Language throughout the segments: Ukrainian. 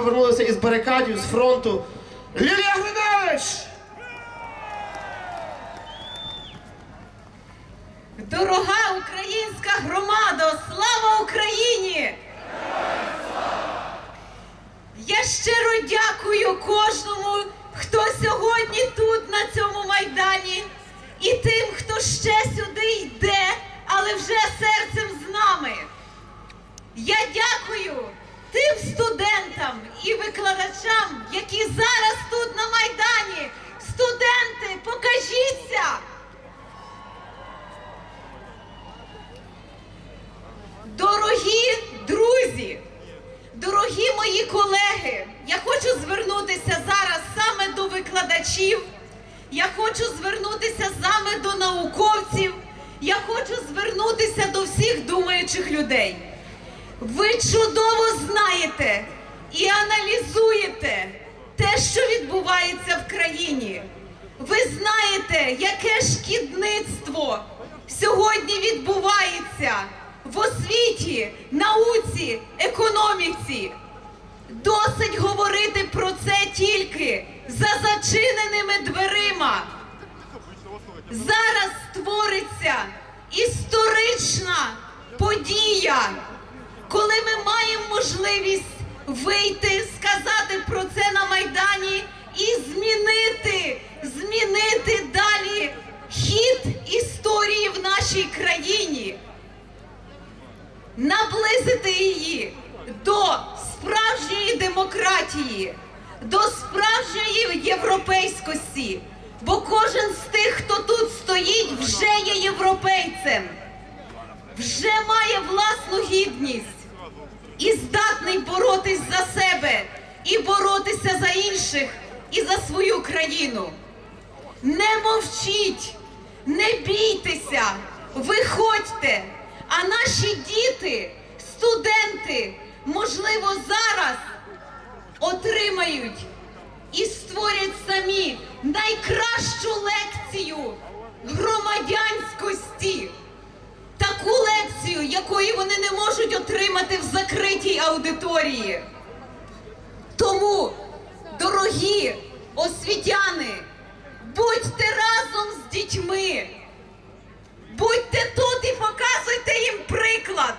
повернулися із барикадів, з фронту. Лілія Гриневич! Дорога українська громада, слава Україні! Я щиро дякую кожному, хто сьогодні тут, на цьому майдані, і тим, хто ще сюди йде, але вже серцем з нами. Я дякую тим студентам і викладачам, які зараз тут на майдані. Студенти, покажіться! Дорогі друзі, дорогі мої колеги, я хочу звернутися зараз саме до викладачів, я хочу звернутися саме до науковців, я хочу звернутися до всіх думаючих людей. Ви чудово знаєте і аналізуєте те, що відбувається в країні. Ви знаєте, яке шкідництво сьогодні відбувається в освіті, науці, економіці. Досить говорити про це тільки за зачиненими дверима. Зараз створиться історична подія, коли ми маємо можливість вийти, сказати про це на Майдані і змінити, змінити далі хід історії в нашій країні наблизити її до справжньої демократії, до справжньої європейськості. Бо кожен з тих, хто тут стоїть, вже є європейцем, вже має власну гідність і здатний боротись за себе, і боротися за інших, і за свою країну. Не мовчіть, не бійтеся, виходьте. А наші діти, студенти, можливо, зараз отримають і створять самі найкращу лекцію громадянськості. Таку лекцію, якої вони не можуть аудиторії. Тому, дорогі освітяни, будьте разом з дітьми. Будьте тут і показуйте їм приклад.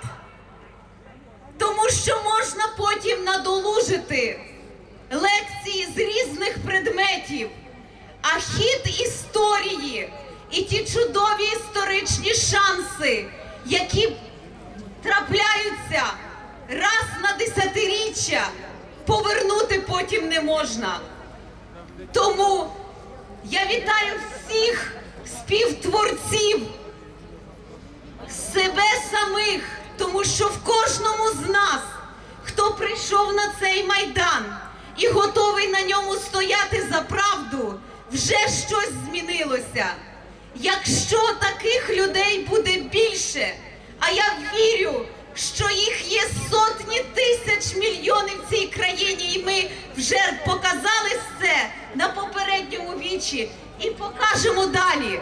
Тому що можна потім надолужити лекції з різних предметів, а хід історії і ті чудові історичні шанси, які десятиріччя, повернути потім не можна. Тому я вітаю всіх співтворців себе самих, тому що в кожному з нас, хто прийшов на цей майдан і готовий на ньому стояти за правду, вже щось змінилося. Якщо таких людей буде більше, а я вірю, що їх є сотні тисяч мільйонів в цій країні, і ми вже показали це на попередньому вічі і покажемо далі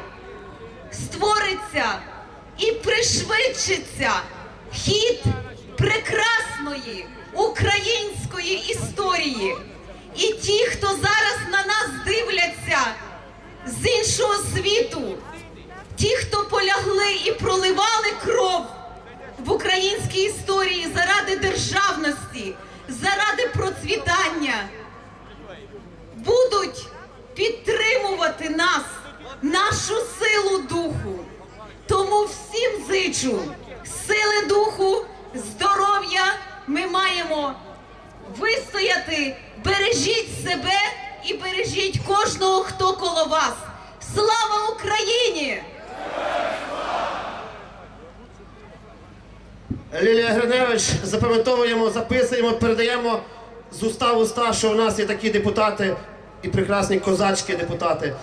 створиться і пришвидшиться хід прекрасної української історії. І ті, хто зараз на нас дивляться з іншого світу, ті, хто полягли і проливали кров в українській історії заради державності, заради процвітання будуть підтримувати нас, нашу силу духу. Тому всім зичу сили духу, здоров'я ми маємо вистояти. Бережіть себе і бережіть кожного, хто коло вас. Слава Україні! Лілія Гриневич, запам'ятовуємо, записуємо, передаємо з уста в уста, що у нас є такі депутати і прекрасні козачки депутати.